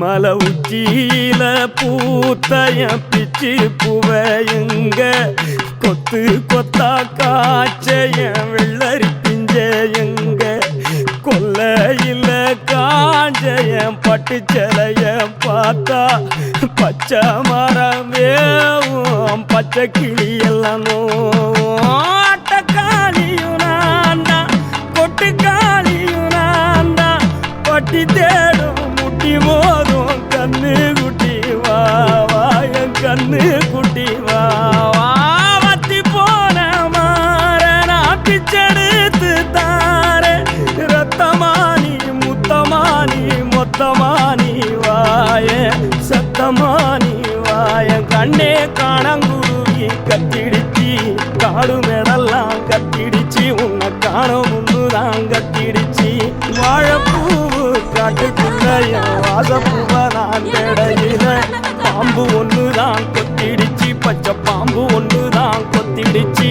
மல உச்சியில பூத்தைய பிச்சு புவையுங்க. கொத்து கொத்தா காய்ச்சைய வெள்ளரி பிஞ்சையுங்க. கொல்லையில காஞ்சையன் பட்டு செலைய பார்த்தா பச்சை மரம் வேவும் பச்சை கிளியெல்லாம் நான் தான் கொட்டுக்காளியும் நான் தான். பட்டி தேடும் முட்டி மோதும் கண்ணு குட்டி வா வா என் கண்ணு குட்டி வா. வா வத்தி போன மாற நான் பிச்செடுத்து தார. ரத்தமானி முத்தமானி மொத்தமானி வாய. சத்தமானி வாய. கண்ணே காணங்குருவி கத்திடுச்சி காடு மேடெல்லாம் கத்திடுச்சி. உன்னை காணும் முன்னுதான் கத்திடுச்சி. வாழப்பூ காட்டுக்குள்ள வாழைய வாசப்பூவ நான் தேடையில பாம்பு ஒன்று தான் கொத்திடுச்சு. பச்சை பாம்பு ஒன்று கொத்திடுச்சு.